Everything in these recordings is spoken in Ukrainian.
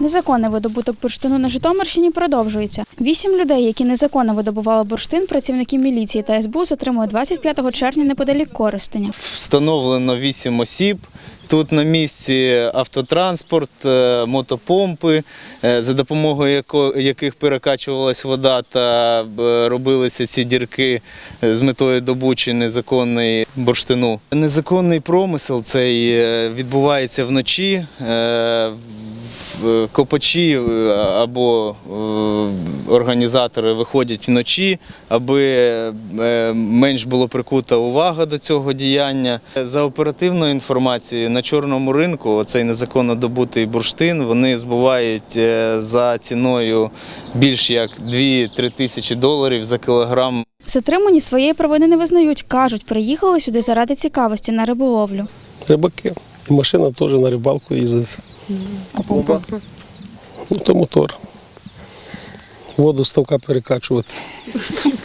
Незаконний видобуток бурштину на Житомирщині продовжується. Вісім людей, які незаконно видобували бурштин, працівники міліції та СБУ затримали 25 червня неподалік Коростеня. Встановлено 8 осіб. Тут на місці автотранспорт, е, мотопомпи, е, за допомогою яких перекачувалась вода та е, робилися ці дірки з метою добучі незаконної бурштину. Незаконний промисел цей відбувається вночі. Е, Копачі е, або е, організатори виходять вночі, аби менш було прикута увага до цього діяння. За оперативною інформацією, на чорному ринку цей незаконно добутий бурштин вони збувають за ціною більш як 2-3 тисячі доларів за кілограм. Затримані своєї провини не визнають. кажуть, приїхали сюди заради цікавості на риболовлю. Рибаки. І машина теж на рибалку їздить. А помпа? Ну, то мотор. Воду з ставка перекачувати.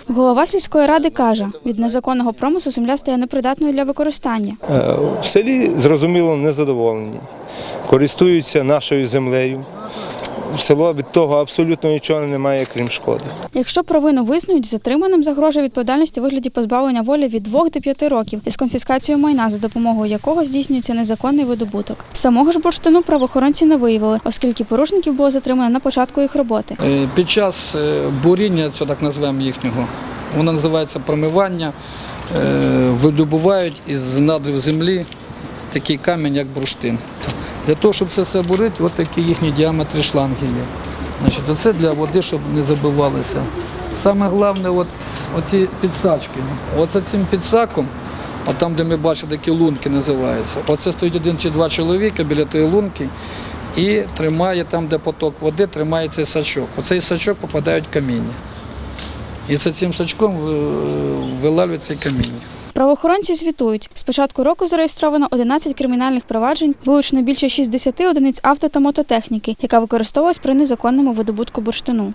Голова сільської ради каже, від незаконного промису земля стає непридатною для використання. Е, В селі зрозуміло незадоволені. Користуються нашою землею. Село від того абсолютно нічого немає, крім шкоди. Якщо провину визнають, затриманим загрожує відповідальність у вигляді позбавлення волі від 2 до 5 років із конфіскацією майна, за допомогою якого здійснюється незаконний видобуток. Самого ж бурштину правоохоронці не виявили, оскільки порушників було затримано на початку їх роботи. Е, Під час е, буріння, це так називаємо їхнього, воно називається промивання, е, видобувають із надрів землі такий камінь, як бурштин. Для того, щоб це все бурити, от такі їхні діаметри шланги є. Значить, це для води, щоб не забивалися. Саме головне, от, оці підсачки. Оце цим підсаком, от там, де ми бачимо, такі лунки називаються. Оце стоїть один чи два чоловіка біля тої лунки і тримає там, де поток води, тримає цей сачок. Оцей сачок попадають каміння. І це цим сачком ви- вилавлюють каміння. Правоохоронці звітують, з початку року зареєстровано 11 кримінальних проваджень, вилучено більше 60 одиниць авто та мототехніки, яка використовувалась при незаконному видобутку бурштину.